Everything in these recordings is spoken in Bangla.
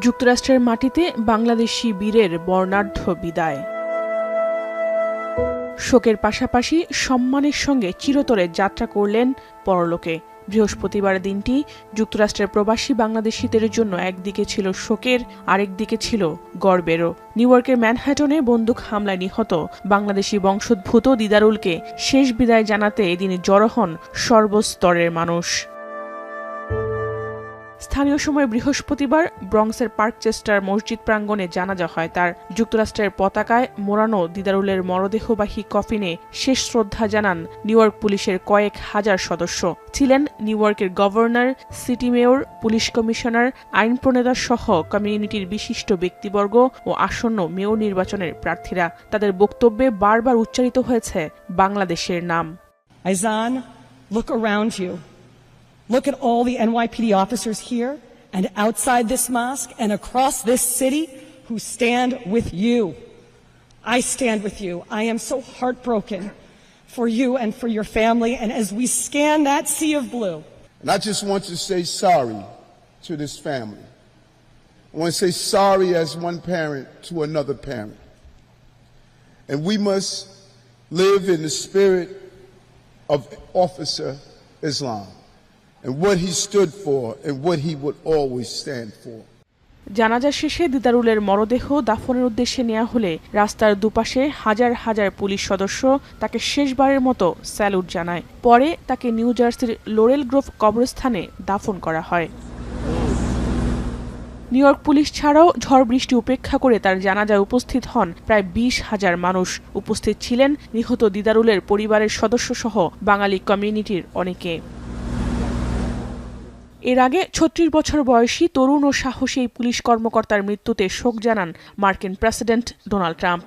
যুক্তরাষ্ট্রের মাটিতে বাংলাদেশি বীরের বর্ণাঢ্য বিদায়। শোকের পাশাপাশি সম্মানের সঙ্গে চিরতরে যাত্রা করলেন পরলোকে। বৃহস্পতিবার দিনটি যুক্তরাষ্ট্রের প্রবাসী বাংলাদেশিদের জন্য একদিকে ছিল শোকের, আরেকদিকে ছিল গর্বেরও। নিউ ইয়র্কের ম্যানহ্যাটনে বন্দুক হামলায় নিহত বাংলাদেশি বংশোদ্ভূত দিদারুলকে শেষ বিদায় জানাতে এদিন জড়ো হন সর্বস্তরের মানুষ। স্থানীয় সময় বৃহস্পতিবার ব্রঙ্কসের পার্কচেস্টার মসজিদ প্রাঙ্গণে জানাজা হয়। তার যুক্তরাষ্ট্রের পতাকায় মোড়ানো দিদারুলের মরদেহবাহী কফিনে শেষ শ্রদ্ধা জানান নিউ পুলিশের কয়েক হাজার সদস্য। ছিলেন নিউ ইয়র্কের governor, city mayor, police commissioner, আইন প্রণেতা সহ কমিউনিটির বিশিষ্ট ব্যক্তিবর্গ ও আসন্ন মেয়র নির্বাচনের প্রার্থীরা। তাদের বক্তব্যে বারবার উচ্চারিত হয়েছে বাংলাদেশের নাম। Aizan. Look at all the NYPD officers here and outside this mosque and across this city who stand with you. I stand with you. I am so heartbroken for you and for your family. And as we scan that sea of blue, And I just want to say sorry to this family. I want to say sorry as one parent to another parent. And we must live in the spirit of Officer Islam and what he stood for and what he would always stand for. জানাজা শেষে দিদারুলের মরদেহ দাফনের উদ্দেশ্যে নেওয়া হলে রাস্তার দুপাশে হাজার হাজার পুলিশ সদস্য তাকে শেষবারের মতো স্যালুট জানায়। পরে তাকে নিউ জার্সির লোরেল গ্রোভ কবরস্থানে দাফন করা হয়। নিউ ইয়র্ক পুলিশ ছাড়াও ঝড় বৃষ্টি উপেক্ষা করে তার জানাজায় উপস্থিত হন প্রায় বিশ হাজার মানুষ। উপস্থিত ছিলেন নিহত দিদারুলের পরিবারের সদস্য সহ বাঙালি কমিউনিটির অনেকে। এর আগে ছত্রিশ বছর বয়সী তরুণ ও সাহসী এই পুলিশ কর্মকর্তার মৃত্যুতে শোক জানান মার্কিন প্রেসিডেন্ট ডোনাল্ড ট্রাম্প।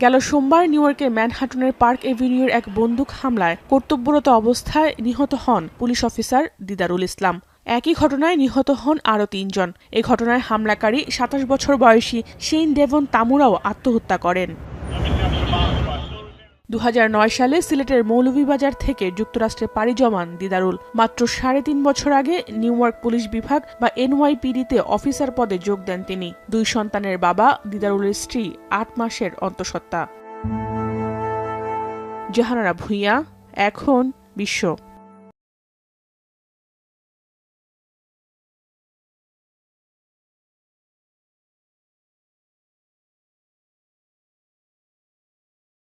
গেল সোমবার নিউ ইয়র্কের ম্যানহাটনের পার্ক এভিনিউর এক বন্দুক হামলায় কর্তব্যরত অবস্থায় নিহত হন পুলিশ অফিসার দিদারুল ইসলাম। একই ঘটনায় নিহত হন আরও তিনজন। এ ঘটনায় হামলাকারী সাতাশ বছর বয়সী শেইন ডেভন তামুরাও আত্মহত্যা করেন। দু হাজার নয় সালে সিলেটের মৌলভীবাজার থেকে যুক্তরাষ্ট্রে পাড়ি জমান দিদারুল। মাত্র সাড়ে তিন বছর আগে নিউইয়র্ক পুলিশ বিভাগ বা এনওয়াইপিডিতে অফিসার পদে যোগ দেন তিনি। দুই সন্তানের বাবা দিদারুলের স্ত্রী আট মাসের অন্তঃসত্ত্বা। জাহানারা ভূঁইয়া, এখন বিশ্ব।